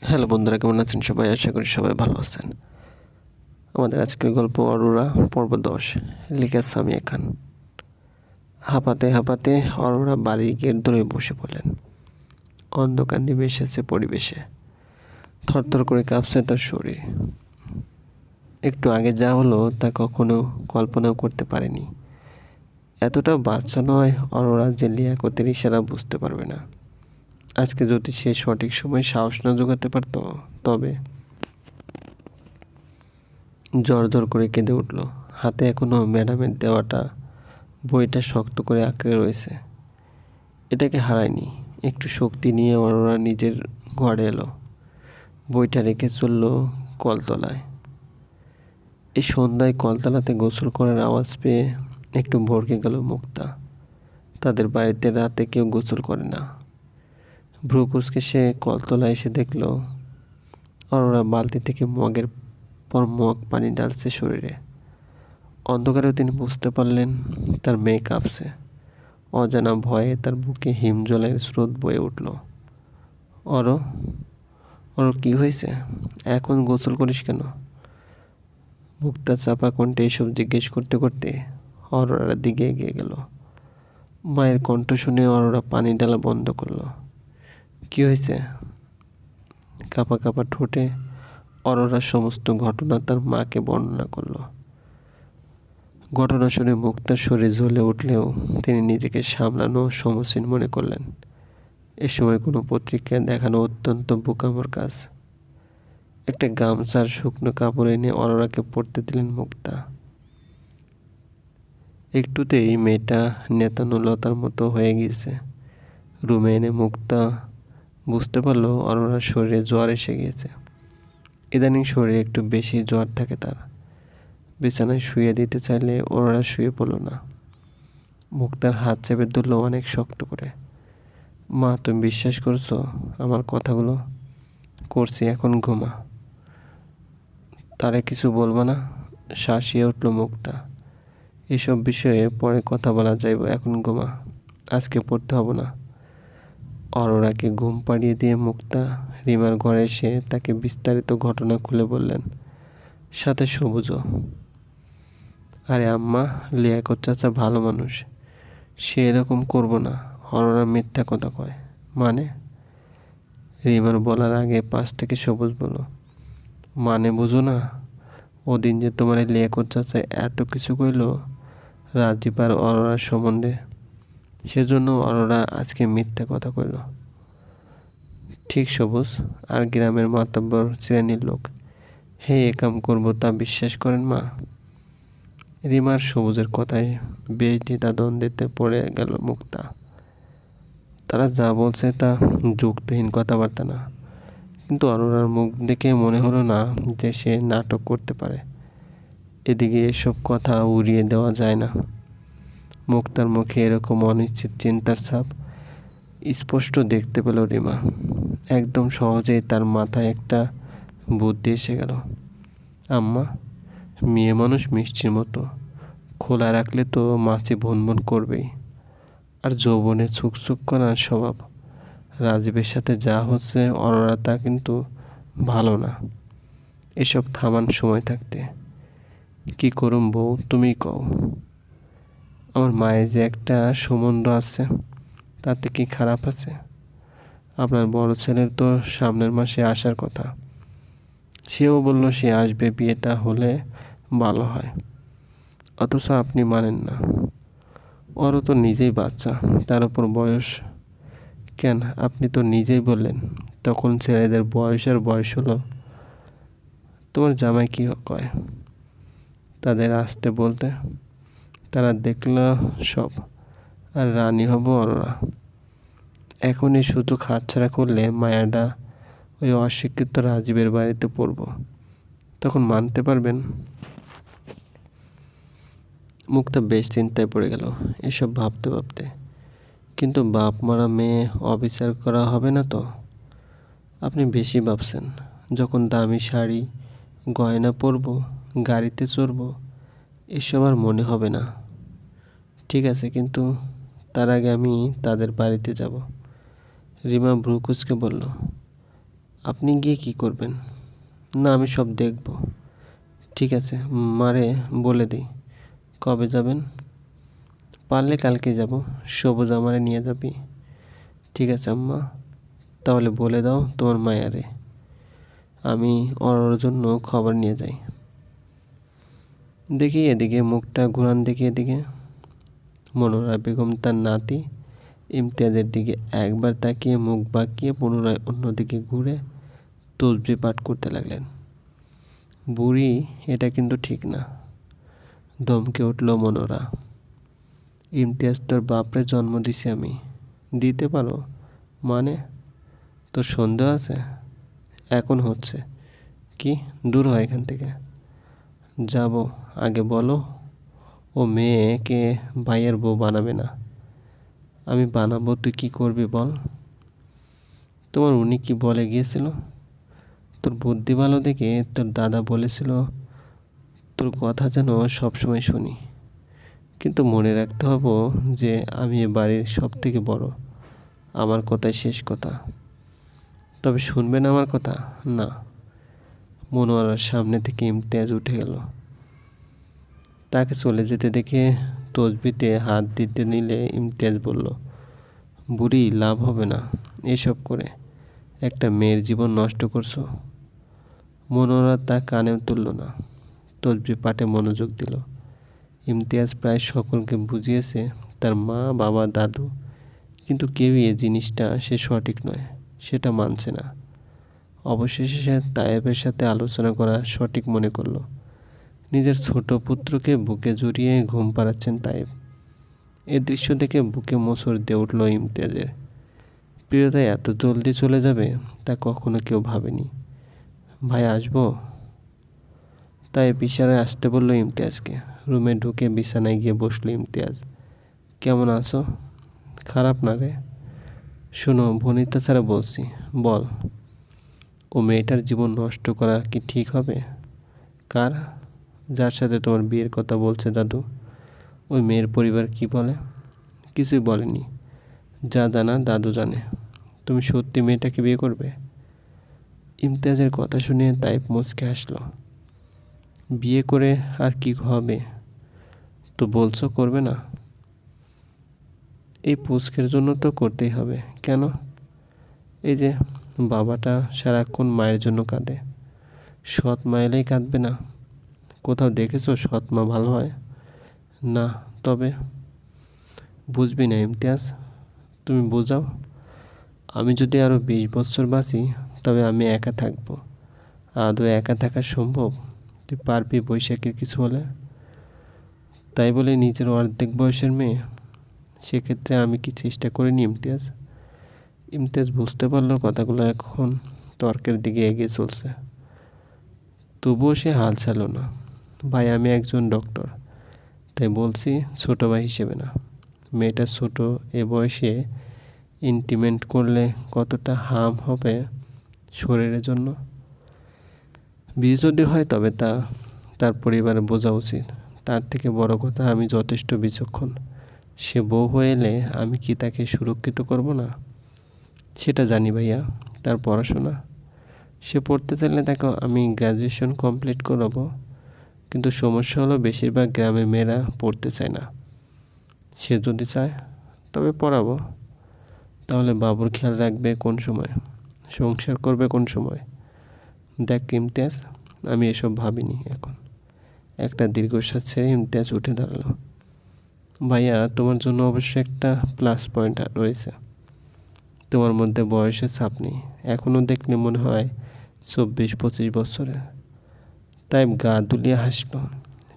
Hello বন্ধুরা, কেমন আছেন সবাই? আশা করি সবাই ভালো আছেন। আমাদের আজকের গল্প অরোরা, পর্ব দশ। লিখা সামিয়া খান। হাঁপাতে হাঁপাতে অরোরা বাড়ির গেট ধরে বসে পড়লেন। অন্ধকার নেমে এসেছে পরিবেশে। থরথর করে কাঁপছে তার শরীর। একটু আগে যা হলো তা কখনো কল্পনাও করতে পারেনি। এতটা বাচ্চা নয় অরোরা যে লিয়াকতের ইশারা বুঝতে পারবে না। আজকে যদি সে সঠিক সময় সাহস না জোগাতে পারতো, তবে জ্বর জ্বর করে কেঁদে উঠল। হাতে এখনও ম্যাডামের দেওয়াটা, বইটা শক্ত করে আঁকড়ে রয়েছে। এটাকে হারায়নি। একটু শক্তি নিয়ে অরোরা নিজের ঘরে এলো। বইটা রেখে চলল কলতলায়। এই সন্ধ্যায় কলতলাতে গোসল করার আওয়াজ পেয়ে একটু ভরকে গেল মুক্তা। তাদের বাড়িতে রাতে কেউ গোসল করে না। ভ্রুকুসকে সে কলতলা এসে দেখল অরোরা বালতি থেকে মগের পর মগ পানি ডালছে শরীরে। অন্ধকারেও তিনি বুঝতে পারলেন, তার মেয়ে কাঁপছে। অজানা ভয়ে তার বুকে হিমজলের স্রোত বয়ে উঠল। অর অর, কি হয়েছে? এখন গোসল করিস কেন? মুক্তা চাপা কণ্ঠে এসব জিজ্ঞেস করতে করতে অরোরার দিকে এগিয়ে গেল। মায়ের কণ্ঠ শুনে অরোরা পানি ডালা বন্ধ করল। কি হয়েছে? কাপা কাপা ঠোঁটে অরোরা সমস্ত ঘটনা তার মাকে বর্ণনা করল। ঘটনা শুনে মুক্তার শরীর জ্বলে উঠলেও তিনি নিজেকে সামলানো সমসীন মনে করলেন। এ সময় কোনো পত্রিকায় দেখানো অত্যন্ত বোকামোর কাজ। একটা গামছার শুকনো কাপড় এনে অরোরাকে পড়তে দিলেন মুক্তা। একটুতেই মেয়েটা নেতানুলতার মতো হয়ে গিয়েছে। রুমে এনে মুক্তা বুঝতে পারল অরোরার শরীরে জ্বর এসে গিয়েছে। ইদানিং শরীরে একটু বেশি জ্বর থাকে তার। বিছানায় শুয়ে দিতে চাইলে অরোরা শুয়ে পড়ল না। মুক্তার হাত চেপে ধরলো অনেক শক্ত করে। মা, তুমি বিশ্বাস করছ আমার কথাগুলো? করছি এখন, ঘুমা। তারে কিছু বলব না? শাসিয়ে উঠল মুক্তা এসব বিষয়ে পরে কথা বলা যাইব, এখন ঘুমা। আজকে পড়তে হবে না। অরোরাকে ঘুম পাড়িয়ে দিয়ে মুক্তা রিমার ঘরে এসে তাকে বিস্তারিত ঘটনা খুলে বললেন, সাথে সবুজও। আরে আম্মা লিয়াকত চাচা ভালো মানুষ। সে এরকম করব না, অরোরা মিথ্যা কথা কয়। মানে? রিমার বলার আগে পাশ থেকে সবুজ বলো মানে বুঝো না, ওদিন যে তোমার লিয়াকত চাচা এত কিছু কইল রাজীব আর অরোরার সম্বন্ধে সেজন্য অরোরা আজকে মিথ্যা কথা কইল। ঠিক সবুজ, আর গ্রামের মাতব্বর শ্রেণির লোক। হে এ কাম করব তা বিশ্বাস করেন মা? রিমার সবুজের কথায় বেশ দ্বিধাদ্বন্দ্বিতে পড়ে গেল মুক্তা। তারা যা বলছে তা যুক্তিহীন কথাবার্তা না। কিন্তু অরোরার মুখ দেখে মনে হলো না যে সে নাটক করতে পারে। এদিকে এসব কথা উড়িয়ে দেওয়া যায় না। মুক্তার মুখে এরকম অনিশ্চিত চিন্তার ছাপ স্পষ্ট দেখতে পেল রিমা। একদম সহজেই তার মাথায় একটা বুদ্ধি এসে গেল। আম্মা, মেয়ে মানুষ মিষ্টির মতো। খোলা রাখলে তো মাছি ভনভন করবেই। আর যৌবনে ছুকছুক করার স্বভাব। রাজীবের সাথে যা হচ্ছে অরোরা তা কিন্তু ভালো না। এসব থামান সময় থাকতে। কি করুম বউ তুমি কও। আমার মায়ের যে একটা সম্বন্ধ আছে তাতে কি খারাপ আছে। আপনার বড় ছেলের তো সামনের মাসে আসার কথা। সেও বলল সে আসবে, বিয়েটা হলে ভালো হয়। অথচ আপনি মানেন না। ওরও তো নিজেই বাচ্চা, তার উপর বয়স। কেন? আপনি তো নিজেই বললেন, তখন ছেলেদের বয়সের বয়স হলো। তোমার জামাই কী কয়? তাদের আসতে বলতে। তারা দেখল সব। আর রানী হব অরোরা। এখনই শুধু ছাড়া করলে মায়াডা ওই অশিক্ষিত রাজীবের বাড়িতে পড়ব। তখন মানতে পারবেন। মুখটা বেশ চিন্তায় পড়ে গেল এসব ভাবতে ভাবতে। কিন্তু বাপ মারা মেয়ে অবিচার করা হবে না তো? আপনি বেশি ভাবছেন, যখন দামি শাড়ি, গয়না পরব, গাড়িতে চড়ব, এসব আর মনে হবে না। ঠিক আছে, কিন্তু তার আগে আমি তাদের বাড়িতে যাব। রিমা ভ্রুকুচকে বলল, আপনি গিয়ে কি করবেন? না, আমি সব দেখব। ঠিক আছে, মারে বলে দিই। কবে যাবেন? পারলে কালকে যাব। সবুজ আমারে নিয়ে যাবি। ঠিক আছে, আম্মা। তাহলে বলে দাও তোমার মায়ারে। আমি ওর জন্য খবর নিয়ে যাই। দেখি এদিকে মুখটা ঘুরান, দেখি এদিকে। মনোরা বেগম তার নাতি ইমতিয়াজের দিকে একবার তাকিয়ে মুখ বাঁকিয়ে পুনরায় অন্যদিকে ঘুরে তসবি পাঠ করতে লাগলেন। বুড়ি, এটা কিন্তু ঠিক না। দমকে উঠল মনোরা। ইমতিয়াজ, তোর বাপরে জন্ম দিছি আমি। দিতে পারো। মানে? তোর সন্দেহ আছে? এখন হচ্ছে। কি? দূর হয় এখান থেকে। যাব। আগে বলো। ও মেয়েকে ভাইয়ের বউ বানাবে না। আমি বানাবো, তুই কী করবি বল? তোমার উনি কি বলে গিয়েছিল? তোর বুদ্ধি ভালো দেখে তোর দাদা বলেছিল, তোর কথা যেন সবসময় শুনি। কিন্তু মনে রাখতে হব যে আমি এ বাড়ির সব থেকে বড়। আমার কথাই শেষ কথা। তবে শুনবেন আমার কথা? না। মনোয়ারার সামনে থেকে ইমতিয়াজ উঠে গেল। তাকে চলে যেতে দেখে তসবিতে হাত দিতে নিলে ইমতিয়াজ বলল, বুড়ি, লাভ হবে না। এসব করে একটা মেয়ের জীবন নষ্ট করছ। মনোরা তা কানেও তুলল না তসবি পাঠে মনোযোগ দিল। ইমতিয়াজ প্রায় সকলকে বুঝিয়েছে, তার মা, বাবা, দাদু, কিন্তু কেউই এ জিনিসটা সে সঠিক নয়, সেটা মানছে না। অবশেষে সে তায়েবের সাথে আলোচনা করা সঠিক মনে করল। নিজের ছোট পুত্রকে বুকে জড়িয়ে ঘুম পাড়াচ্ছেন তায়েব এ দৃশ্য দেখে বুকে মোচড় দিয়ে উঠল ইমতিয়াজের। প্রিয়তা এত জলদি চলে যাবে তা কখনো কেউ ভাবেনি। ভাই, আসব? তাই বিছানায় আসতে বলল ইমতিয়াজকে। রুমে ঢুকে বিছানায় গিয়ে বসল ইমতিয়াজ। কেমন আছো? খারাপ না রে? শোনো, ভনিতা ছাড়া বলছি। বল। ও মেয়েটার জীবন নষ্ট করা কি ঠিক হবে? কার? যার সাথে তোমার বিয়ের কথা বলছে দাদু, ওই মেয়ের পরিবার কি বলে? কিছুই বলেনি। যা জানা দাদু জানে। তুমি সত্যি মেয়েটাকে বিয়ে করবে? ইমতিয়াজের কথা শুনে তাইপ মুচকে আসলো বিয়ে করে আর কি হবে? তো বলছো করবে না? এই পুষ্কের জন্য তো করতেই হবে। কেন? এই যে বাবাটা সারাক্ষণ মায়ের জন্য কাঁদে। সৎ মায়েলেই কাঁদবে না। কোথাও দেখেছ সৎ মা ভালো হয়? না, তবে বুঝবি না ইমতিয়াজ, তুমি বোঝাও। আমি যদি আরও বিশ বছর বাঁচি, তবে আমি একা থাকব। আদৌ একা থাকা সম্ভব? তুই পারবি বৈশাখীর কিছু হলে? তাই বলে নিজের অর্ধেক বয়সের মেয়ে? সেক্ষেত্রে আমি কি চেষ্টা করিনি ইমতিয়াজ? ইমতিয়াজ বুঝতে পারল কথাগুলো এখন তর্কের দিকে এগিয়ে চলছে। তবুও সে হাল ছাড়ল না। ভাই, আমি একজন ডক্টর তাই বলছি ছোট ভাই হিসেবে না। মেয়েটা ছোট, এ বয়সে ইন্টিমেন্ট করলে কতটা হার্ম হবে শরীরের জন্য? বিয়ে যদি হয় তবে তা তার পরিবারে বোঝা উচিত। তার থেকে বড় কথা, আমি যথেষ্ট বিচক্ষণ। সে বউ হয়ে এলে আমি কি তাকে সুরক্ষিত করব না? সেটা জানি ভাইয়া, তার পড়াশোনা। সে পড়তে চাইলে তাকে আমি গ্র্যাজুয়েশন কমপ্লিট করাবো কিন্তু সমস্যা হলো বেশিরভাগ গ্রামের মেয়েরা পড়তে চায় না। সে যদি চায়, তবে পড়াবো। তাহলে বাবুর খেয়াল রাখবে কোন সময়? সংসার করবে কোন সময়? দেখ ইমতিয়াজ, আমি এসব ভাবিনি এখন। একটা দীর্ঘশ্বাস ছেড়ে ইমতিয়াজ উঠে দাঁড়াল। ভাইয়া, তোমার জন্য অবশ্যই একটা প্লাস পয়েন্ট রয়েছে। তোমার মধ্যে বয়সের ছাপ নেই। এখনও দেখলে মনে হয় চব্বিশ পঁচিশ বছরের। তাই গা দুলিয়ে হাসলো।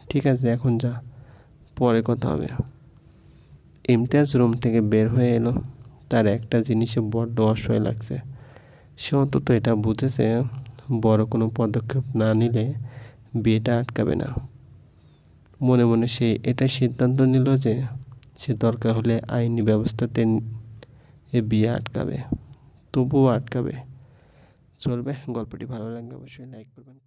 ঠিক আছে, এখন যা, পরে কথা হবে। ইমতিয়াজ রুম থেকে বের হয়ে এলো। তার একটা জিনিসে বড্ড অসহায় লাগছে। সে অন্তত এটা বুঝেছে, বড় কোনো পদক্ষেপ না নিলে বিয়েটা আটকাবে না। মনে মনে সে এটাই সিদ্ধান্ত নিল যে, সে দরকার হলে আইনি ব্যবস্থাতে এ বিয়ে আটকাবে, তবুও আটকাবে। চলবে, গল্পটি ভালো লাগলে অবশ্যই লাইক করবেন